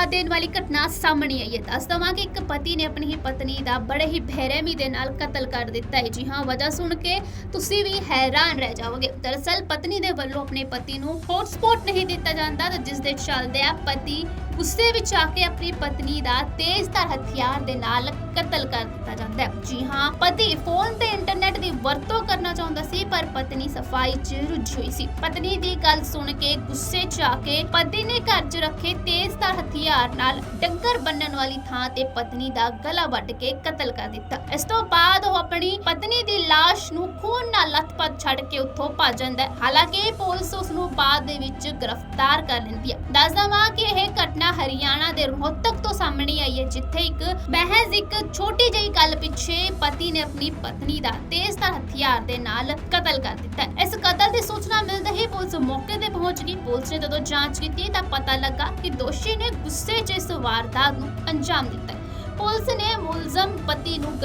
ਹਿਲਾ ਦੇਣ ਵਾਲੀ ਘਟਨਾ ਸਾਹਮਣੇ ਆਈ ਹੈ। ਦੱਸ ਦਵਾਂ ਕਿ ਇੱਕ ਪਤੀ ਨੇ ਆਪਣੀ ਪਤਨੀ ਦਾ ਬੜੇ ਹੀ ਬੇਰਹਿਮੀ ਦੇ ਨਾਲ ਕਤਲ ਕਰ ਦਿੱਤਾ ਹੈ। ਜੀ ਹਾਂ, ਵਜ੍ਹਾ ਸੁਣ ਕੇ ਤੁਸੀਂ ਵੀ ਹੈਰਾਨ ਰਹਿ ਜਾਓਗੇ ਦਰਅਸਲ, ਪਤਨੀ ਦੇ ਵੱਲੋਂ ਆਪਣੇ ਪਤੀ ਨੂੰ ਹੌਟਸਪੌਟ ਨਹੀਂ ਦਿੱਤਾ ਜਾਂਦਾ ਤੇ ਜਿਸ ਦੇ ਚੱਲਦੇ ਆ ਪਤੀ ਗੁੱਸੇ ਵਿੱਚ ਆ ਕੇ ਆਪਣੀ ਪਤਨੀ ਦਾ ਤੇਜ਼ਧਾਰ ਹਥਿਆਰ ਦੇ ਨਾਲ ਕਤਲ ਕਰ ਦਿੱਤਾ ਜਾਂਦਾ ਹੈ। ਜੀ ਹਾਂ, ਪਤੀ ਫੋਨ ਤੇ ਇੰਟਰਨੈਟ ਦੀ ਵਰਤੋਂ ਕਰਨਾ ਚਾਹੁੰਦਾ ਸੀ, ਪਰ ਪਤਨੀ ਸਫ਼ਾਈ 'ਚ ਰੁੱਝੀ ਹੋਈ ਸੀ। ਪਤਨੀ ਦੀ ਗੱਲ ਸੁਣ ਕੇ ਗੁੱਸੇ 'ਚ ਆ ਕੇ ਪਤੀ ਨੇ ਘਰ 'ਚ ਰੱਖੇ ਤੇਜ਼ਧਾਰ ਹਥਿਆਰ ਨਾਲ ਡੰਗਰ ਬੰਨਣ ਵਾਲੀ ਥਾਂ ਤੇ ਪਤਨੀ ਦਾ ਗਲਾ ਵੱਢ ਕੇ ਕਤਲ ਕਰ ਦਿੱਤਾ। ਇਸ ਤੋਂ ਬਾਅਦ ਉਹ ਆਪਣੀ ਪਤਨੀ ਦੀ ਲਾਸ਼ ਨੂੰ ਖੂਨ ਨਾਲ ਲੱਥਪੱਥ ਛੱਡ ਕੇ ਉੱਥੋਂ ਭੱਜ ਜਾਂਦਾ ਹੈ। ਹਾਲਾਂਕਿ ਪੁਲਿਸ ਉਸ ਨੂੰ ਬਾਅਦ ਦੇ ਵਿੱਚ ਗ੍ਰਿਫਤਾਰ ਕਰ ਲੈਂਦੀ ਹੈ। ਦੱਸ ਦਵਾਂ ਕਿ ਇਹ ਘਟਨਾ ਹਰਿਆਣਾ ਦੇ ਰੋਹਤਕ ਤੋਂ ਸਾਹਮਣੇ ਆਈ ਹੈ, ਜਿੱਥੇ ਇੱਕ ਮਹਿਜ਼ ਇੱਕ ਛੋਟੀ ਜਿਹੀ ਗੱਲ ਪਿੱਛੇ ਪਤੀ ਨੇ ਆਪਣੀ ਪਤਨੀ ਦਾ ਤੇਜ਼ਧਾਰ ਹਥਿਆਰ ਦੇ ਨਾਲ ਕਤਲ ਕਰ ਦਿੱਤਾ। ਇਸ ਕਤਲ ਦੀ ਸੂਚਨਾ ਮਿਲਦੇ ਹੀ ਪੁਲਿਸ ਮੌਕੇ ਤੇ ਪਹੁੰਚ ਗਈ। ਪੁਲਿਸ ਨੇ ਜਦੋਂ ਜਾਂਚ ਕੀਤੀ ਤਾਂ ਪਤਾ ਲੱਗਾ ਕਿ ਦੋਸ਼ੀ ਨੇ ਗੁੱਸੇ 'ਚ ਇਸ ਵਾਰਦਾਤ ਨੂੰ ਅੰਜਾਮ ਦਿੱਤਾ। ਪੁਲਿਸ ਨੇ ਮੁਲਜ਼ਮ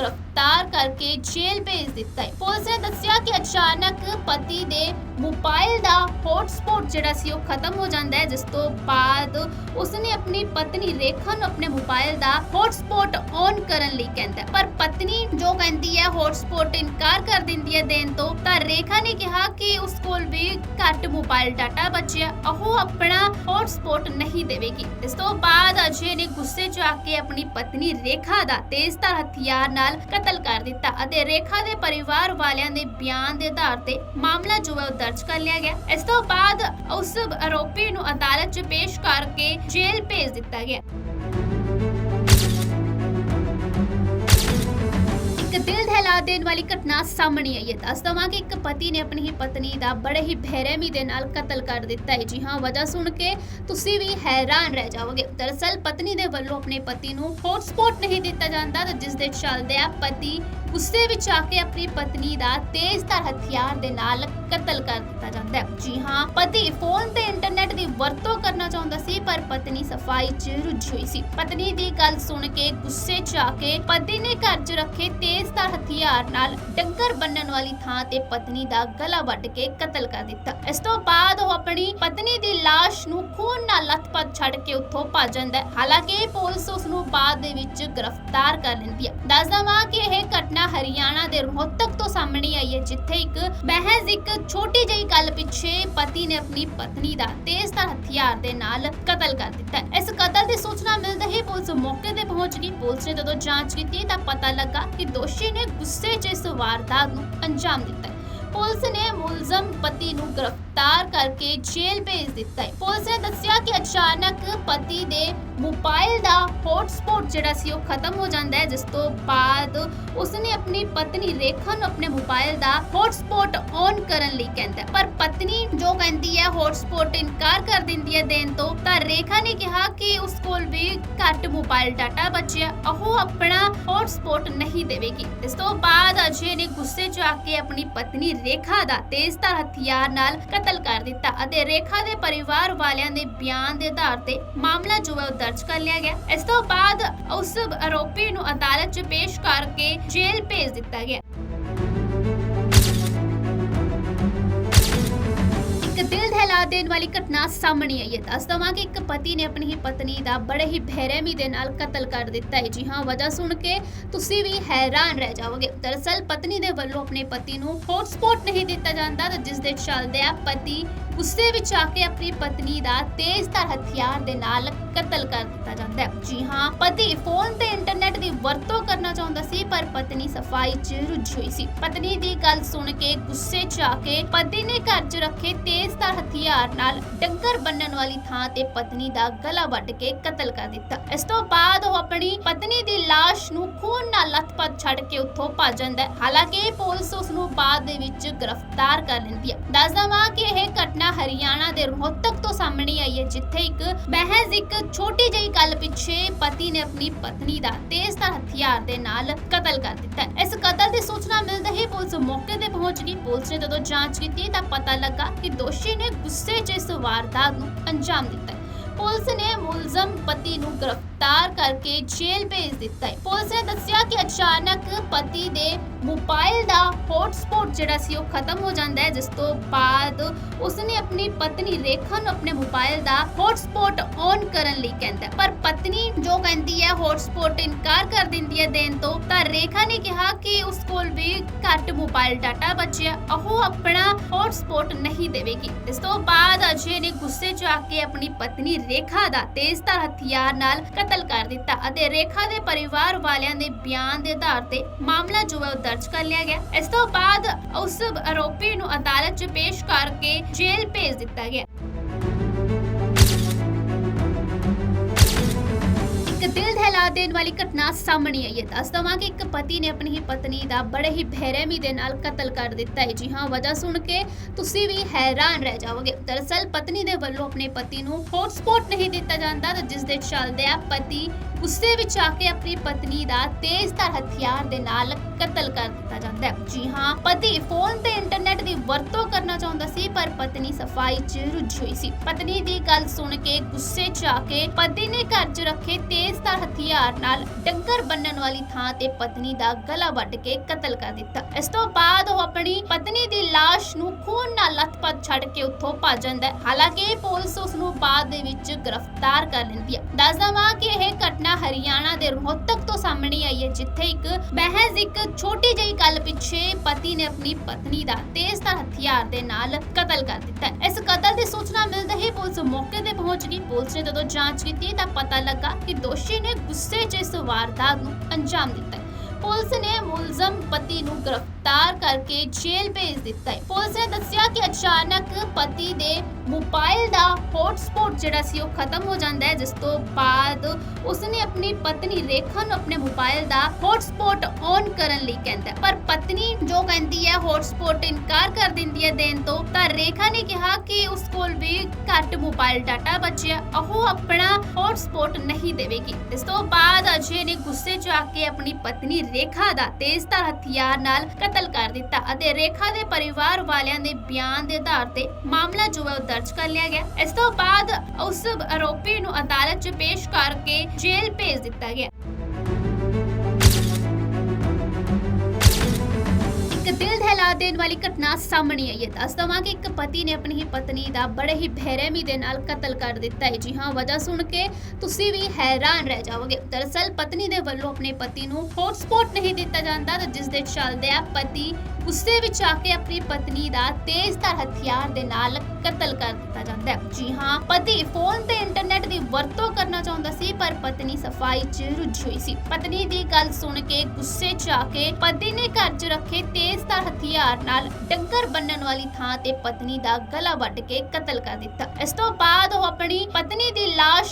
ਗ੍ਰਿਫਤਾਰ ਕਰਕੇ ਜੇਲ੍ਹ ਭੇਜ ਦਿੱਤਾ ਹੈ। ਪੁਲਿਸ ਨੇ ਦੱਸਿਆ ਕਿ ਅਚਾਨਕ ਪਤੀ ਦੇ ਮੋਬਾਈਲ ਦਾ ਹੌਟਸਪੌਟ ਜਿਹੜਾ ਸੀ ਉਹ ਖਤਮ ਹੋ ਜਾਂਦਾ ਹੈ, ਜਿਸ ਤੋਂ ਬਾਅਦ ਉਸਨੇ ਆਪਣੀ ਪਤਨੀ ਰੇਖਾ ਨੂੰ ਆਪਣੇ ਮੋਬਾਈਲ ਦਾ ਹੌਟਸਪੌਟ ਔਨ ਕਰਨ ਲਈ ਕਹਿੰਦਾ ਪਰ ਪਤਨੀ ਜੋ ਕਹਿੰਦੀ ਹੈ ਹੌਟਸਪੌਟ ਇਨਕਾਰ ਕਰ ਦਿੰਦੀ ਹੈ ਦੇਣ ਤੋਂ, ਤਾਂ ਰੇਖਾ ਨੇ ਕਿਹਾ ਕਿ ਉਸ ਕੋਲ ਵੀ ਘੱਟ ਮੋਬਾਈਲ ਡਾਟਾ ਬਚਿਆ ਉਹ ਆਪਣਾ ਹੌਟਸਪੌਟ ਨਹੀਂ ਦੇਵੇਗੀ। ਇਸ ਤੋਂ ਬਾਅਦ ਅਜੇ ਨੇ ਗੁੱਸੇ 'ਚ ਆ ਕੇ ਆਪਣੀ ਪਤਨੀ ਰੇਖਾ ਦਾ ਤੇਜ਼ਧਾਰ ਹਥਿਆਰ ਨਾਲ ਕਤਲ ਕਰ ਦਿੱਤਾ ਅਤੇ ਰੇਖਾ ਦੇ ਪਰਿਵਾਰ ਵਾਲਿਆਂ ਦੇ ਬਿਆਨ ਦੇ ਆਧਾਰ ਤੇ ਮਾਮਲਾ ਜੋ ਹੈ ਉਹ ਦਰਜ ਕਰ ਲਿਆ ਗਿਆ। ਇਸ ਤੋਂ ਬਾਅਦ ਉਸ ਆਰੋਪੀ ਨੂੰ ਅਦਾਲਤ 'ਚ ਪੇਸ਼ ਕਰਕੇ ਜੇਲ੍ਹ ਭੇਜ ਦਿੱਤਾ ਗਿਆ। ਇੱਕ ਦਿਲ ਦਹਿਲਾ ਦੇਣ ਵਾਲੀ ਘਟਨਾ ਸਾਹਮਣੇ ਆਈ ਹੈ। ਦੱਸ ਦਵਾਂ ਕਿ ਇੱਕ ਪਤੀ ਨੇ ਆਪਣੀ ਪਤਨੀ ਦਾ ਬੜੇ ਹੀ ਬੇਰਹਿਮੀ ਦੇ ਨਾਲ ਕਤਲ ਕਰ ਦਿੱਤਾ ਹੈ। ਜੀ ਹਾਂ, ਵਜ੍ਹਾ ਸੁਣ ਕੇ ਤੁਸੀਂ ਵੀ ਹੈਰਾਨ ਰਹਿ ਜਾਓਗੇ ਦਰਅਸਲ, ਪਤਨੀ ਦੇ ਵੱਲੋਂ ਆਪਣੇ ਪਤੀ ਨੂੰ ਹੌਟਸਪੌਟ ਨਹੀਂ ਦਿੱਤਾ ਜਾਂਦਾ ਤੇ ਜਿਸ ਦੇ ਚੱਲਦੇ ਆ ਪਤੀ ਗੁੱਸੇ ਵਿੱਚ ਆ ਕੇ ਆਪਣੀ ਪਤਨੀ ਦਾ ਤੇਜ਼ਧਾਰ ਹਥਿਆਰ ਦੇ ਨਾਲ ਕਤਲ ਕਰ ਦਿੱਤਾ ਜਾਂਦਾ ਹੈ। ਜੀ ਹਾਂ, ਪਤੀ ਫੋਨ ਤੇ ਇੰਟਰਨੈਟ ਦੀ ਵਰਤੋਂ ਕਰਨਾ ਚਾਹੁੰਦਾ ਸੀ, ਪਰ ਪਤਨੀ ਸਫ਼ਾਈ 'ਚ ਰੁੱਝੀ ਹੋਈ ਸੀ। ਪਤਨੀ ਦੀ ਗੱਲ ਸੁਣ ਕੇ ਗੁੱਸੇ 'ਚ ਆ ਕੇ ਪਤੀ ਨੇ ਘਰ 'ਚ ਰੱਖੇ ਤੇਜ਼ਧਾਰ ਹਥਿਆਰ ਨਾਲ ਡੰਗਰ ਬੰਨਣ ਵਾਲੀ ਥਾਂ ਤੇ ਪਤਨੀ ਦਾ ਗਲਾ ਵੱਢ ਕੇ ਕਤਲ ਕਰ ਦਿੱਤਾ। ਇਸ ਤੋਂ ਬਾਅਦ ਉਹ ਆਪਣੀ ਪਤਨੀ ਦੀ ਲਾਸ਼ ਨੂੰ ਖੂਨ ਨਾਲ ਲੱਥਪੱਥ ਛੱਡ ਕੇ ਉੱਥੋਂ ਭੱਜ ਜਾਂਦਾ ਹੈ। ਹਾਲਾਂਕਿ ਪੁਲਿਸ ਉਸ ਨੂੰ ਬਾਅਦ ਦੇ ਵਿੱਚ ਗ੍ਰਿਫਤਾਰ ਕਰ ਲੈਂਦੀ ਹੈ। ਦੱਸ ਦਵਾਂ ਕਿ ਇਹ ਘਟਨਾ ਹਰਿਆਣਾ ਦੇ ਰੋਹਤਕ ਤੋਂ ਸਾਹਮਣੇ ਆਈ ਹੈ, ਜਿੱਥੇ ਇੱਕ ਮਹਿਜ਼ ਇੱਕ ਛੋਟੀ ਜਿਹੀ ਗੱਲ ਪਿੱਛੇ ਪਤੀ ਨੇ ਆਪਣੀ ਪਤਨੀ ਦਾ ਤੇਜ਼ਧਾਰ ਹਥਿਆਰ ਦੇ ਨਾਲ ਕਤਲ ਕਰ ਦਿੱਤਾ। ਇਸ ਕਤਲ ਦੀ ਸੂਚਨਾ ਮਿਲਦੇ ਹੀ ਪੁਲਿਸ ਮੌਕੇ ਤੇ ਪਹੁੰਚ ਗਈ। ਪੁਲਿਸ ਨੇ ਜਦੋਂ ਜਾਂਚ ਕੀਤੀ ਤਾਂ ਪਤਾ ਲੱਗਾ ਕਿ ਦੋਸ਼ੀ ਨੇ ਗੁੱਸੇ 'ਚ ਇਸ ਵਾਰਦਾਤ ਨੂੰ ਅੰਜਾਮ ਦਿੱਤਾ। ਪੁਲਿਸ ਨੇ ਮੁਲਜ਼ਮ ਪਤੀ ਨੂੰ ਗ੍ਰਿਫਤਾਰ ਕਰਕੇ ਜੇਲ੍ਹ ਭੇਜ ਦਿੱਤਾ ਹੈ। ਪੁਲਿਸ ਨੇ ਦੱਸਿਆ ਕਿ ਅਚਾਨਕ ਪਤੀ ਦੇ ਮੋਬਾਈਲ ਦਾ ਹੌਟਸਪੌਟ ਜਿਹੜਾ ਸੀ ਉਹ ਖਤਮ ਹੋ ਜਾਂਦਾ ਹੈ, ਜਿਸ ਤੋਂ ਬਾਅਦ ਉਸਨੇ ਆਪਣੀ ਪਤਨੀ ਰੇਖਾ ਨੂੰ ਆਪਣੇ ਮੋਬਾਈਲ ਦਾ ਹੌਟਸਪੌਟ ਔਨ ਕਰਨ ਲਈ ਕਹਿੰਦਾ ਪਰ ਪਤਨੀ ਜੋ ਕਹਿੰਦੀ ਹੈ ਹੌਟਸਪੌਟ ਇਨਕਾਰ ਕਰ ਦਿੰਦੀ ਹੈ ਦੇਣ ਤੋਂ, ਤਾਂ ਰੇਖਾ ਨੇ ਕਿਹਾ ਕਿ ਉਸ ਕੋਲ ਵੀ ਘੱਟ ਮੋਬਾਈਲ ਡਾਟਾ ਬਚਿਆ ਉਹ ਆਪਣਾ ਹੌਟਸਪੌਟ ਨਹੀਂ ਦੇਵੇਗੀ। ਇਸ ਤੋਂ ਬਾਅਦ ਅਜੇ ਨੇ ਗੁੱਸੇ 'ਚ ਆ ਕੇ ਆਪਣੀ ਪਤਨੀ ਰੇਖਾ ਦਾ ਤੇਜ਼ਧਾਰ ਹਥਿਆਰ ਨਾਲ ਕਤਲ ਕਰ ਦਿੱਤਾ ਅਤੇ ਰੇਖਾ ਦੇ ਪਰਿਵਾਰ ਵਾਲਿਆਂ ਦੇ ਬਿਆਨ ਦੇ ਆਧਾਰ ਤੇ ਮਾਮਲਾ ਜੋ ਹੈ ਦਰਜ ਕਰ ਲਿਆ ਗਿਆ। ਇਸ ਤੋਂ ਬਾਅਦ ਉਸ ਆਰੋਪੀ ਨੂੰ ਅਦਾਲਤ 'ਚ ਪੇਸ਼ ਕਰਕੇ ਜੇਲ੍ਹ ਭੇਜ ਦਿੱਤਾ ਗਿਆ। ਇੱਕ ਦਿਲ ਦਹਿਲਾ ਦੇਣ ਵਾਲੀ ਘਟਨਾ ਸਾਹਮਣੇ ਆਈ ਹੈ। ਦੱਸ ਦਵਾਂ ਕਿ ਇੱਕ ਪਤੀ ਨੇ ਆਪਣੀ ਹੀ ਪਤਨੀ ਦਾ ਬੜੇ ਹੀ ਬੇਰਹਿਮੀ ਦੇ ਨਾਲ ਕਤਲ ਕਰ ਦਿੱਤਾ ਹੈ। ਜੀ ਹਾਂ, ਵਜ੍ਹਾ ਸੁਣ ਕੇ ਤੁਸੀਂ ਵੀ ਹੈਰਾਨ ਰਹਿ ਜਾਓਗੇ ਦਰਅਸਲ ਪਤਨੀ ਦੇ ਵੱਲੋਂ ਆਪਣੇ ਪਤੀ ਨੂੰ ਹੌਟਸਪੌਟ ਨਹੀਂ ਦਿੱਤਾ ਜਾਂਦਾ ਤੇ ਜਿਸ ਦੇ ਚੱਲਦੇ ਆ ਪਤੀ ਗੁੱਸੇ ਵਿੱਚ ਆ ਕੇ ਆਪਣੀ ਪਤਨੀ ਦਾ ਤੇਜ਼ਧਾਰ ਹਥਿਆਰ ਦੇ ਨਾਲ ਕਤਲ ਕਰ ਦਿੱਤਾ ਜਾਂਦਾ ਹੈ। ਜੀ ਹਾਂ, ਪਤੀ ਫੋਨ ਤੇ ਇੰਟਰਨੈਟ ਦੀ ਵਰਤੋਂ ਕਰਨਾ ਚਾਹੁੰਦਾ ਸੀ, ਪਰ ਪਤਨੀ ਸਫ਼ਾਈ 'ਚ ਰੁੱਝੀ ਹੋਈ ਸੀ। ਪਤਨੀ ਦੀ ਗੱਲ ਸੁਣ ਕੇ ਗੁੱਸੇ 'ਚ ਆ ਕੇ ਪਤੀ ਨੇ ਘਰ 'ਚ ਰੱਖੇ ਤੇਜ਼ਧਾਰ ਹਥਿਆਰ ਨਾਲ ਡੰਗਰ ਬੰਨਣ ਵਾਲੀ ਥਾਂ ਤੇ ਪਤਨੀ ਦਾ ਗਲਾ ਵੱਢ ਕੇ ਕਤਲ ਕਰ ਦਿੱਤਾ। ਇਸ ਤੋਂ ਬਾਅਦ ਉਹ ਆਪਣੀ ਪਤਨੀ ਦੀ ਲਾਸ਼ ਨੂੰ ਖੂਨ ਨਾਲ ਲੱਥਪੱਥ ਛੱਡ ਕੇ ਉੱਥੋਂ ਭੱਜ ਜਾਂਦਾ ਹੈ। ਹਾਲਾਂਕਿ ਪੁਲਿਸ ਉਸ ਨੂੰ ਬਾਅਦ ਦੇ ਵਿੱਚ ਗ੍ਰਿਫਤਾਰ ਕਰ ਲੈਂਦੀ ਹੈ। ਦੱਸ ਦਵਾਂ ਕਿ ਇਹ ਘਟਨਾ ਹਰਿਆਣਾ ਦੇ ਰੋਹਤਕ ਤੋਂ ਸਾਹਮਣੇ ਆਈ ਹੈ, ਜਿੱਥੇ ਇੱਕ ਮਹਿਜ਼ ਇੱਕ ਛੋਟੀ ਜਿਹੀ ਗੱਲ ਪਿੱਛੇ ਪਤੀ ਨੇ ਆਪਣੀ ਪਤਨੀ ਦਾ ਤੇਜ਼ਧਾਰ ਹਥਿਆਰ ਦੇ ਨਾਲ ਕਤਲ ਕਰ ਦਿੱਤਾ ਇਸ ਕਤਲ ਦੀ ਸੂਚਨਾ ਮਿਲਦੇ ਹੀ ਪੁਲਿਸ ਮੌਕੇ ਤੇ ਪਹੁੰਚ ਗਈ। ਪੁਲਿਸ ਨੇ ਜਦੋਂ ਜਾਂਚ ਕੀਤੀ ਤਾਂ ਪਤਾ ਲੱਗਾ ਕਿ ਦੋਸ਼ੀ ਨੇ ਗੁੱਸੇ 'ਚ ਇਸ ਵਾਰਦਾਤ ਨੂੰ ਅੰਜਾਮ ਦਿੱਤਾ ਪੁਲਿਸ ਨੇ ਮੁਲਜ਼ਮ ਪਤੀ ਨੂੰ ਗ੍ਰਿਫਤਾਰ ਗ੍ਰਿਫਤਾਰ ਕਰਕੇ ਜੇਲ੍ਹ ਭੇਜ ਦਿੱਤਾ ਹੈ। ਪੁਲਿਸ ਨੇ ਦੱਸਿਆ ਕਿ ਅਚਾਨਕ ਪਤੀ ਦੇ ਮੋਬਾਈਲ ਦਾ ਹੌਟਸਪੌਟ ਜਿਹੜਾ ਸੀ ਉਹ ਖਤਮ ਹੋ ਜਾਂਦਾ ਹੈ, ਜਿਸ ਤੋਂ ਬਾਅਦ ਉਸਨੇ ਆਪਣੀ ਪਤਨੀ ਰੇਖਾ ਨੂੰ ਆਪਣੇ ਮੋਬਾਈਲ ਦਾ ਹੌਟਸਪੌਟ ਔਨ ਕਰਨ ਲਈ ਕਹਿੰਦਾ ਪਰ ਪਤਨੀ ਜੋ ਕਹਿੰਦੀ ਹੈ ਹੌਟਸਪੌਟ ਇਨਕਾਰ ਕਰ ਦਿੰਦੀ ਹੈ ਦੇਣ ਤੋਂ, ਤਾਂ ਰੇਖਾ ਨੇ ਕਿਹਾ ਕਿ ਉਸ ਕੋਲ ਵੀ ਘੱਟ ਮੋਬਾਈਲ ਡਾਟਾ ਬਚਿਆ, ਉਹ ਆਪਣਾ ਹੌਟਸਪੌਟ ਨਹੀਂ ਦੇਵੇਗੀ। ਇਸ ਤੋਂ ਬਾਅਦ ਅਜੇ ਨੇ ਗੁੱਸੇ 'ਚ ਆ ਕੇ ਆਪਣੀ ਪਤਨੀ ਰੇਖਾ ਦਾ ਤੇਜ਼ਧਾਰ ਹਥਿਆਰ ਨਾਲ ਕਤਲ ਕਰ ਦਿੱਤਾ ਅਤੇ ਰੇਖਾ ਦੇ ਪਰਿਵਾਰ ਵਾਲਿਆਂ ਦੇ ਬਿਆਨ ਦੇ ਆਧਾਰ ਤੇ ਮਾਮਲਾ ਜੋ ਹੈ ਉਹ ਦਰਜ ਕਰ ਲਿਆ ਗਿਆ ਇਸ ਤੋਂ ਬਾਅਦ ਉਸ ਆਰੋਪੀ ਨੂੰ ਅਦਾਲਤ 'ਚ ਪੇਸ਼ ਕਰਕੇ ਜੇਲ੍ਹ ਭੇਜ ਦਿੱਤਾ ਗਿਆ ਦਿਲ ਦਹਿਲਾ ਦੇਣ ਵਾਲੀ ਘਟਨਾ ਸਾਹਮਣੇ ਆਈ ਹੈ। ਦੱਸ ਦਵਾਂ ਕਿ ਇੱਕ ਪਤੀ ਨੇ ਆਪਣੀ ਪਤਨੀ ਦਾ ਬੜੇ ਹੀ ਬੇਰਹਿਮੀ ਦੇ ਨਾਲ ਕਤਲ ਕਰ ਦਿੱਤਾ ਹੈ। ਜੀ ਹਾਂ, ਵਜ੍ਹਾ ਸੁਣ ਕੇ ਤੁਸੀਂ ਵੀ ਹੈਰਾਨ ਰਹਿ ਜਾਓਗੇ ਦਰਅਸਲ, ਪਤਨੀ ਦੇ ਵੱਲੋਂ ਆਪਣੇ ਪਤੀ ਨੂੰ ਹੌਟਸਪੌਟ ਨਹੀਂ ਦਿੱਤਾ ਜਾਂਦਾ ਤੇ ਜਿਸ ਦੇ ਚੱਲਦੇ ਆ ਪਤੀ ਗੁੱਸੇ ਵਿੱਚ ਆ ਕੇ ਆਪਣੀ ਪਤਨੀ ਦਾ ਤੇਜ਼ਧਾਰ ਹਥਿਆਰ ਦੇ ਨਾਲ ਕਤਲ ਕਰ ਦਿੱਤਾ ਜਾਂਦਾ ਹੈ। ਜੀ ਹਾਂ, ਪਤੀ ਫੋਨ ਤੇ ਇੰਟਰਨੈਟ ਦੀ ਵਰਤੋਂ ਕਰਨਾ ਚਾਹੁੰਦਾ ਸੀ, ਪਰ ਪਤਨੀ ਸਫ਼ਾਈ 'ਚ ਰੁੱਝੀ ਹੋਈ ਸੀ। ਪਤਨੀ ਦੀ ਗੱਲ ਸੁਣ ਕੇ ਗੁੱਸੇ 'ਚ ਆ ਕੇ ਪਤੀ ਨੇ ਘਰ 'ਚ ਰੱਖੇ ਤੇਜ਼ਧਾਰ ਹਥਿਆਰ ਨਾਲ ਡੰਗਰ ਬੰਨਣ ਵਾਲੀ ਥਾਂ ਤੇ ਪਤਨੀ ਦਾ ਗਲਾ ਵੱਢ ਕੇ ਕਤਲ ਕਰ ਦਿੱਤਾ। ਇਸ ਤੋਂ ਬਾਅਦ ਉਹ ਆਪਣੀ ਪਤਨੀ ਦੀ ਲਾਸ਼ ਨੂੰ ਖੂਨ ਨਾਲ ਲੱਥਪੱਥ ਛੱਡ ਕੇ ਉੱਥੋਂ ਭੱਜ ਜਾਂਦਾ ਹੈ। ਹਾਲਾਂਕਿ ਪੁਲਿਸ ਉਸ ਨੂੰ ਬਾਅਦ ਦੇ ਵਿੱਚ ਗ੍ਰਿਫਤਾਰ ਕਰ ਲੈਂਦੀ ਹੈ। ਦੱਸਦਾ ਦਵਾਂ ਕਿ ਇਹ ਘਟਨਾ ਹਰਿਆਣਾ ਦੇ ਰੋਹਤਕ ਤੋਂ ਸਾਹਮਣੇ ਆਈ ਹੈ, ਜਿੱਥੇ ਇੱਕ ਮਹਿਜ਼ ਇੱਕ ਛੋਟੀ ਜਿਹੀ ਗੱਲ ਪਿੱਛੇ ਪਤੀ ਨੇ ਆਪਣੀ ਪਤਨੀ ਦਾ ਤੇਜ਼ਧਾਰ ਹਥਿਆਰ ਦੇ ਨਾਲ ਕਤਲ ਕਰ ਦਿੱਤਾ। ਇਸ ਕਤਲ ਦੀ ਸੂਚਨਾ ਮਿਲਦੇ ਹੀ ਪੁਲਿਸ ਮੌਕੇ ਤੇ ਪਹੁੰਚ ਗਈ। ਪੁਲਿਸ ਨੇ ਜਦੋਂ ਜਾਂਚ ਕੀਤੀ ਤਾਂ ਪਤਾ ਲੱਗਾ ਕਿ ਦੋਸ਼ੀ ਨੇ ਗੁੱਸੇ 'ਚ ਇਸ ਵਾਰਦਾਤ ਨੂੰ ਅੰਜਾਮ ਦਿੱਤਾ। ਪੁਲਿਸ ਨੇ ਮੁਲਜ਼ਮ ਪਤੀ ਨੂੰ ਗ੍ਰਿਫਤਾਰ ਕਰਕੇ ਜੇਲ੍ਹ ਭੇਜ ਦਿੱਤਾ। ਹੈ ਪੁਲਿਸ ਨੇ ਦੱਸਿਆ ਕਿ ਅਚਾਨਕ ਪਤੀ ਦੇ ਮੋਬਾਈਲ ਦਾ ਹੌਟਸਪੌਟ ਜਿਹੜਾ ਸੀ ਉਹ ਖਤਮ ਹੋ ਜਾਂਦਾ ਹੈ, ਜਿਸ ਤੋਂ ਬਾਅਦ ਉਸਨੇ ਆਪਣੀ ਪਤਨੀ ਰੇਖਾ ਨੂੰ ਆਪਣੇ ਮੋਬਾਈਲ ਦਾ ਹੌਟਸਪੌਟ ਔਨ ਕਰਨ ਲਈ ਕਹਿੰਦਾ ਪਰ ਪਤਨੀ ਜੋ ਕਹਿੰਦੀ ਹੈ ਹੌਟਸਪੌਟ ਇਨਕਾਰ ਕਰ ਦਿੰਦੀ ਹੈ ਦੇਣ ਤੋਂ, ਤਾਂ ਰੇਖਾ ਨੇ ਕਿਹਾ ਕਿ ਉਸ ਕੋਲ ਵੀ ਘੱਟ ਮੋਬਾਈਲ ਡਾਟਾ ਬਚਿਆ ਉਹ ਆਪਣਾ ਹੌਟਸਪੌਟ ਨਹੀਂ ਦੇਵੇਗੀ। ਇਸ ਤੋਂ ਬਾਅਦ ਅਜੇ ਨੇ ਗੁੱਸੇ 'ਚ ਆ ਕੇ ਆਪਣੀ ਪਤਨੀ ਰੇਖਾ ਦਾ ਤੇਜ਼ਧਾਰ ਹਥਿਆਰ ਨਾਲ ਕਤਲ ਕਰ ਦਿੱਤਾ ਅਤੇ ਰੇਖਾ ਦੇ ਪਰਿਵਾਰ ਵਾਲਿਆਂ ਦੇ ਬਿਆਨ ਦੇ ਆਧਾਰ ਤੇ ਮਾਮਲਾ ਜੋ ਹੈ ਦਰਜ ਕਰ ਲਿਆ ਗਿਆ। ਇਸ ਤੋਂ ਬਾਅਦ ਉਸ ਆਰੋਪੀ ਨੂੰ ਅਦਾਲਤ 'ਚ ਪੇਸ਼ ਕਰਕੇ ਜੇਲ੍ਹ ਭੇਜ ਦਿੱਤਾ ਗਿਆ। ਇੱਕ ਦਿਲ ਦਹਿਲਾ ਦੇਣ ਵਾਲੀ ਘਟਨਾ ਸਾਹਮਣੇ ਆਈ ਹੈ। ਦੱਸ ਦਵਾਂ ਕਿ ਇੱਕ ਪਤੀ ਨੇ ਆਪਣੀ ਹੀ ਪਤਨੀ ਦਾ ਬੜੇ ਹੀ ਬੇਰਹਿਮੀ ਦੇ ਨਾਲ ਕਤਲ ਕਰ ਦਿੱਤਾ ਹੈ। ਜੀ ਹਾਂ, ਵਜ੍ਹਾ ਸੁਣ ਕੇ ਤੁਸੀਂ ਵੀ ਹੈਰਾਨ ਰਹਿ ਜਾਓਗੇ ਦਰਅਸਲ ਪਤਨੀ ਦੇ ਵੱਲੋਂ ਆਪਣੇ ਪਤੀ ਨੂੰ ਹੌਟਸਪੌਟ ਨਹੀਂ ਦਿੱਤਾ ਜਾਂਦਾ ਤੇ ਜਿਸ ਦੇ ਚੱਲਦੇ ਆ ਪਤੀ ਗੁੱਸੇ ਵਿੱਚ ਆ ਕੇ ਆਪਣੀ ਪਤਨੀ ਦਾ ਤੇਜ਼ਧਾਰ ਹਥਿਆਰ ਦੇ ਨਾਲ ਕਤਲ ਕਰ ਦਿੱਤਾ ਜਾਂਦਾ ਹੈ। ਜੀ ਹਾਂ, ਪਤੀ ਫੋਨ ਤੇ ਇੰਟਰਨੈਟ ਦੀ ਵਰਤੋਂ ਕਰਨਾ ਚਾਹੁੰਦਾ ਸੀ, ਪਰ ਪਤਨੀ ਸਫ਼ਾਈ 'ਚ ਰੁੱਝੀ ਹੋਈ ਸੀ। ਪਤਨੀ ਦੀ ਗੱਲ ਸੁਣ ਕੇ ਗੁੱਸੇ 'ਚ ਆ ਕੇ ਪਤੀ ਨੇ ਘਰ 'ਚ ਰੱਖੇ ਤੇਜ਼ਧਾਰ ਹਥਿਆਰ ਨਾਲ ਡੰਗਰ ਬੰਨਣ ਵਾਲੀ ਥਾਂ ਤੇ ਪਤਨੀ ਦਾ ਗਲਾ ਵੱਢ ਕੇ ਕਤਲ ਕਰ ਦਿੱਤਾ। ਇਸ ਤੋਂ ਬਾਅਦ ਉਹ ਆਪਣੀ ਪਤਨੀ ਦੀ ਲਾਸ਼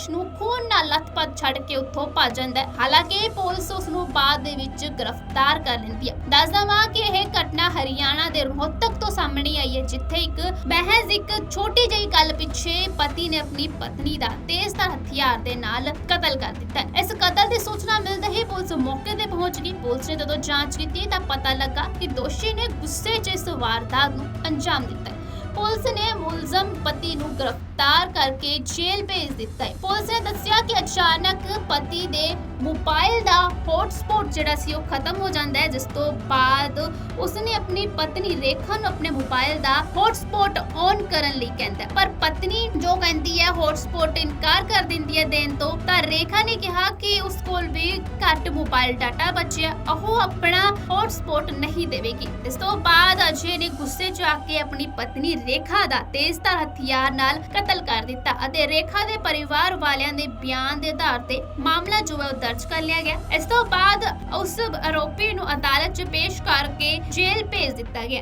ਨੂੰ ਨਾਲ ਲੱਥਪੱਥ ਛੱਡ ਕੇ ਉੱਥੋਂ ਭੱਜ ਜਾਂਦਾ ਹੈ। ਹਾਲਾਂਕਿ ਪੁਲਿਸ ਉਸ ਨੂੰ ਬਾਅਦ ਦੇ ਵਿੱਚ ਗ੍ਰਿਫਤਾਰ ਕਰ ਲੈਂਦੀ ਹੈ। ਦੱਸ ਦਵਾਂ ਕਿ ਇਹ ਘਟਨਾ ਹਰਿਆਣਾ ਦੇ ਰੋਹਤਕ ਤੋਂ ਸਾਹਮਣੇ ਆਈ ਹੈ, ਜਿੱਥੇ ਇੱਕ ਮਹਿਜ਼ ਇੱਕ ਛੋਟੀ ਜਿਹੀ ਗੱਲ ਪਿੱਛੇ ਪਤੀ ਨੇ ਆਪਣੀ ਪਤਨੀ ਦਾ ਤੇਜ਼ਧਾਰ ਹਥਿਆਰ ਦੇ ਨਾਲ ਕਤਲ ਕਰ ਦਿੱਤਾ ਇਸ ਕਤਲ ਦੀ ਸੂਚਨਾ ਮਿਲਦੇ ਹੀ ਪੁਲਿਸ ਮੌਕੇ ਤੇ ਪਹੁੰਚ ਗਈ। ਪੁਲਿਸ ਨੇ ਜਦੋਂ ਜਾਂਚ ਕੀਤੀ ਤਾਂ ਪਤਾ ਲੱਗਾ ਕਿ ਦੋਸ਼ੀ ਨੇ ਗੁੱਸੇ 'ਚ ਇਸ ਵਾਰਦਾਤ ਨੂੰ ਅੰਜਾਮ ਦਿੱਤਾ ਪੁਲਿਸ ਨੇ ਮੁਲਜ਼ਮ ਪਤੀ ਨੂੰ ਗ੍ਰਿਫਤਾਰ ਕਰਕੇ ਜੇਲ੍ਹ ਭੇਜ ਦਿੱਤਾ ਹੈ। ਪੁਲਿਸ ਨੇ ਦੱਸਿਆ ਕਿ ਅਚਾਨਕ ਪਤੀ ਦੇ ਮੋਬਾਈਲ ਦਾ ਹੌਟਸਪੌਟ ਜਿਹੜਾ ਸੀ, ਉਹ ਖਤਮ ਹੋ ਜਾਂਦਾ ਹੈ, ਜਿਸ ਤੋਂ ਬਾਅਦ ਉਸਨੇ ਆਪਣੀ ਪਤਨੀ ਰੇਖਾ ਨੂੰ ਆਪਣੇ ਮੋਬਾਈਲ ਦਾ ਹੌਟਸਪੌਟ ਔਨ ਕਰਨ ਲਈ ਕਹਿੰਦਾ ਪਰ ਪਤਨੀ ਜੋ ਕਹਿੰਦੀ ਹੈ ਹੌਟਸਪੌਟ ਇਨਕਾਰ ਕਰ ਦਿੰਦੀ ਹੈ ਦੇਣ ਤੋਂ, ਤਾਂ ਰੇਖਾ ਨੇ ਕਿਹਾ ਕਿ ਉਸ ਕੋਲ ਵੀ ਘੱਟ ਮੋਬਾਈਲ ਡਾਟਾ ਬਚਿਆ, ਉਹ ਆਪਣਾ ਹੌਟਸਪੌਟ ਨਹੀਂ ਦੇਵੇਗੀ। ਇਸ ਤੋਂ ਬਾਅਦ ਅਜੇ ਨੇ ਗੁੱਸੇ 'ਚ ਆ ਕੇ ਆਪਣੀ ਪਤਨੀ ਰੇਖਾ ਦਾ ਤੇਜ਼ਧਾਰ ਹਥਿਆਰ ਨਾਲ ਕਤਲ ਕਰ ਦਿੱਤਾ ਅਤੇ ਰੇਖਾ ਦੇ ਪਰਿਵਾਰ ਵਾਲਿਆਂ ਦੇ ਬਿਆਨ ਦੇ ਆਧਾਰ ਤੇ ਮਾਮਲਾ ਜੋ ਹੈ ਉਹ ਦਰਜ ਕਰ ਲਿਆ ਗਿਆ। ਇਸ ਤੋਂ ਬਾਅਦ ਉਸ ਆਰੋਪੀ ਨੂੰ ਅਦਾਲਤ 'ਚ ਪੇਸ਼ ਕਰਕੇ ਜੇਲ੍ਹ ਭੇਜ ਦਿੱਤਾ ਗਿਆ।